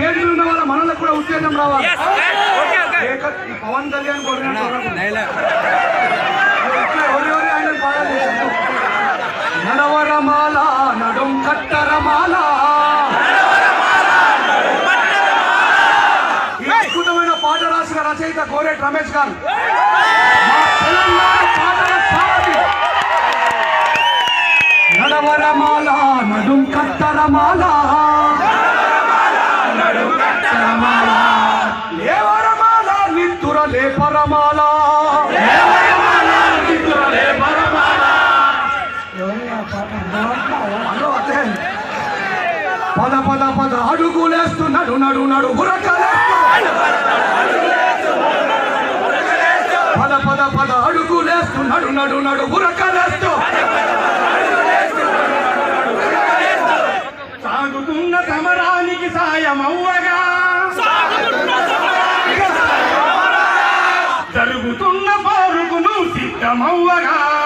సంకేతం రావాలి Yes, yes. Okay, okay. ఏక- ఈ పవన్ కళ్యాణ్ కొట్టినట్టు ఇట్లా ఎవరి ఎవరి ఆయన. నడవరమాల నడుం కట్టరమాల ఈ అద్భుతమైన పాట రాసిన రచయిత కోరేట్ రమేష్ గారు మా తెలంగాణ పాటల సారథి. నడవరమాల నడుం కట్టరమాల అదే. పద పద పద. అడుగులేస్తూ నడు నడు పద పద పద. అడుగులేస్తూ నడు నడు ఉరకలేస్తూ. సాగుతున్న సమరానికి సాయమవ్వగా. జరుగుతున్న Come on,